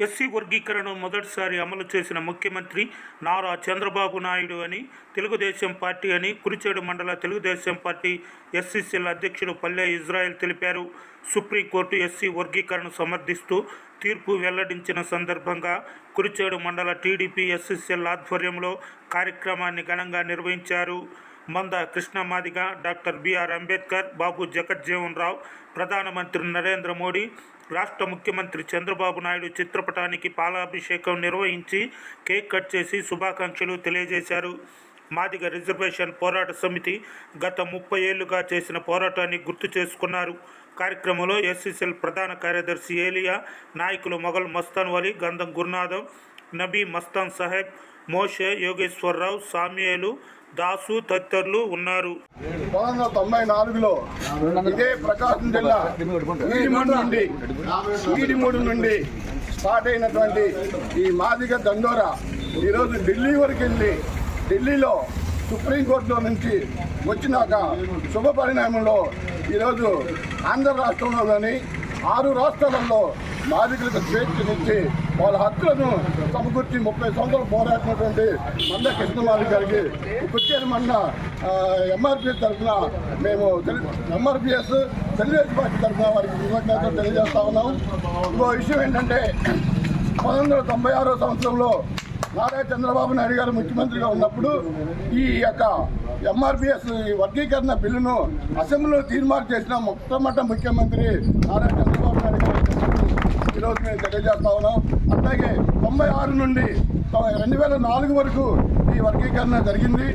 SC వర్గీకరణ మొదటిసారి అమలు చేసిన ముఖ్యమంత్రి నారా చంద్రబాబు నాయుడు అని తెలుగుదేశం పార్టీ అని కురిచేడు మండల తెలుగుదేశం పార్టీ ఎస్సీసీల అధ్యక్షుడు పల్లె ఇజ్రాయెల్ తెలిపారు. సుప్రీంకోర్టు ఎస్సీ వర్గీకరణ సమర్థిస్తూ తీర్పు వెల్లడించిన సందర్భంగా కురిచేడు మండల టీడీపీ ఎస్సీసీల ఆధ్వర్యంలో కార్యక్రమాన్ని ఘనంగా నిర్వహించారు. మంద కృష్ణమాదిగ డాక్టర్ బిఆర్ అంబేద్కర్ బాబు జగజ్జీవన్ రావు ప్రధానమంత్రి నరేంద్ర మోడీ రాష్ట్ర ముఖ్యమంత్రి చంద్రబాబు నాయుడు చిత్రపటానికి పాలాభిషేకం నిర్వహించి కేక్ కట్ చేసి శుభాకాంక్షలు తెలియజేశారు. మాదిగ రిజర్వేషన్ పోరాట సమితి గత ముప్పై ఏళ్ళుగా చేసిన పోరాటాన్ని గుర్తు చేసుకున్నారు. కార్యక్రమంలో ఎస్సీసీఎల్ ప్రధాన కార్యదర్శి ఏలియా నాయకులు మొఘల్ మస్తాన్ వలి గంధం గురునాథం నబీ మస్తాన్ సాహెబ్ మోషే యోగేశ్వరరావు సామ్యేలు దాసు తదితరులు ఉన్నారు. పంతొమ్మిది తొంభై నాలుగులో ఇదే ప్రకాశం జిల్లా నుండి ఈడిమూడు నుండి స్టార్ట్ అయినటువంటి ఈ మాదిగ దండోరా ఈరోజు ఢిల్లీ వరకు వెళ్ళి ఢిల్లీలో సుప్రీంకోర్టులో నుంచి వచ్చినాక శుభ పరిణామంలో ఈరోజు ఆంధ్ర రాష్ట్రంలోని ఆరు రాష్ట్రాలలో మాదిగలకు స్వేచ్ఛనిచ్చి వాళ్ళ హక్కులను సమకూర్చి ముప్పై సంవత్సరాలు పోరాడినటువంటి మంద కృష్ణమాలి గారికి కుర్చేరు మండ ఎంఆర్పిఎస్ తరఫున మేము ఎంఆర్పిఎస్ తెలుగుదేశం పార్టీ తరఫున వారికి కృతజ్ఞతలు తెలియజేస్తా ఉన్నాం. ఇంకో విషయం ఏంటంటే పంతొమ్మిది వందల తొంభై ఆరో సంవత్సరంలో నారా చంద్రబాబు నాయుడు గారు ముఖ్యమంత్రిగా ఉన్నప్పుడు ఈ యొక్క ఎంఆర్పిఎస్ వర్గీకరణ బిల్లును అసెంబ్లీలో తీర్మానం చేసిన మొట్టమొదటి ముఖ్యమంత్రి నారా చంద్రబాబు నాయుడు గారు ఈరోజు మేము తెలియజేస్తా ఉన్నాం. అట్లాగే తొంభై ఆరు నుండి రెండు వేల నాలుగు వరకు ఈ వర్గీకరణ జరిగింది.